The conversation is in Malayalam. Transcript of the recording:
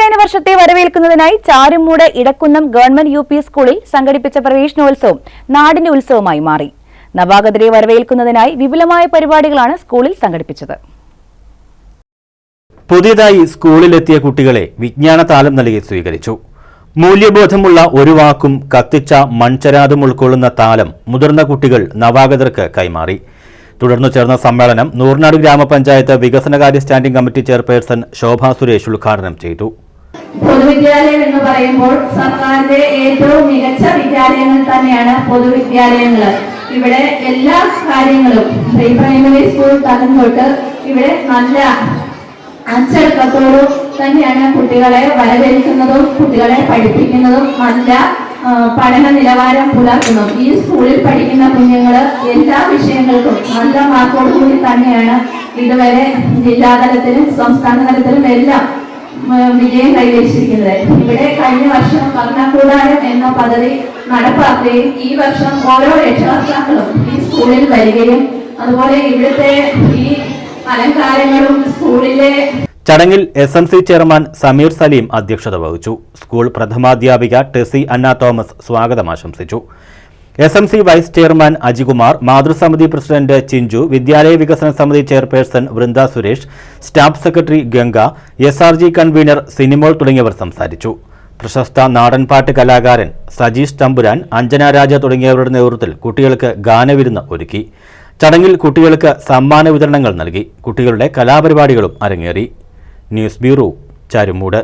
അധ്യയന വർഷത്തെ വരവേൽക്കുന്നതിനായി ചാരുമൂട് ഇടക്കുന്നം ഗവൺമെന്റ് യു സ്കൂളിൽ സംഘടിപ്പിച്ച പ്രവേശനോത്സവം നാടിന്റെ ഉത്സവമായി മാറി. നവാഗതരെ വരവേൽക്കുന്നതിനായി വിപുലമായ പരിപാടികളാണ് സ്കൂളിൽ സംഘടിപ്പിച്ചത്. പുതിയതായി സ്കൂളിലെത്തിയ കുട്ടികളെ വിജ്ഞാന താലം നൽകി സ്വീകരിച്ചു. മൂല്യബോധമുള്ള ഒരു വാക്കും കത്തിച്ച മൺചരാതും ഉൾക്കൊള്ളുന്ന താലം മുതിർന്ന കുട്ടികൾ നവാഗതർക്ക് കൈമാറി. തുടർന്നു ചേർന്ന സമ്മേളനം നൂർനാട് ഗ്രാമപഞ്ചായത്ത് വികസനകാര്യ standing committee chairperson Shobha Suresh ഉദ്ഘാടനം ചെയ്തു. പൊതുവിദ്യാലയം എന്ന് പറയുമ്പോൾ സർക്കാരിന്റെ ഏറ്റവും മികച്ച വിദ്യാലയങ്ങൾ തന്നെയാണ് പൊതുവിദ്യാലയങ്ങൾ. ഇവിടെ എല്ലാ കാര്യങ്ങളും പ്രീ പ്രൈമറി സ്കൂൾ തലം തൊട്ട് ഇവിടെ നല്ല അച്ചടക്കത്തോടും തന്നെയാണ് കുട്ടികളെ വരവേൽക്കുന്നതും കുട്ടികളെ പഠിപ്പിക്കുന്നതും നല്ല പഠന നിലവാരം പുലർത്തുന്നു ഈ സ്കൂളിൽ പഠിക്കുന്ന കുഞ്ഞുങ്ങൾ എല്ലാ വിഷയങ്ങൾക്കും നല്ല മാർക്കോടുകൂടി തന്നെയാണ് ഇതുവരെ ജില്ലാതലത്തിലും സംസ്ഥാന തലത്തിലും എല്ലാം വിജയം കൈവരിച്ചിരിക്കുന്നത്. ഇവിടെ കഴിഞ്ഞ വർഷം ഭരണകൂടാരം എന്ന പദ്ധതി നടപ്പാക്കുകയും ഈ വർഷം ഓരോ രക്ഷകർത്താക്കളും ഈ സ്കൂളിൽ വരികയും അതുപോലെ ഇവിടുത്തെ ഈ അലങ്കാരങ്ങളും സ്കൂളിലെ ചടങ്ങിൽ S M C chairman Sameer Saleem അധ്യക്ഷത വഹിച്ചു. സ്കൂൾ പ്രഥമാധ്യാപിക ടെസി അന്ന തോമസ് സ്വാഗതം ആശംസിച്ചു. S M C vice chairman Ajikumar മാതൃസമിതി president Chinchu വിദ്യാലയ വികസന സമിതി chairperson Vrinda Suresh staff secretary Ganga S R G convener Sinimol തുടങ്ങിയവർ സംസാരിച്ചു. പ്രശസ്ത നാടൻപാട്ട് കലാകാരൻ സജീഷ് തമ്പുരാൻ അഞ്ജന രാജ തുടങ്ങിയവരുടെ നേതൃത്വത്തിൽ കുട്ടികൾക്ക് ഗാനവിരുന്ന് ഒരുക്കി. ചടങ്ങിൽ കുട്ടികൾക്ക് സമ്മാന വിതരണങ്ങൾ നൽകി. കുട്ടികളുടെ കലാപരിപാടികളും അരങ്ങേറി. News bureau Charummood.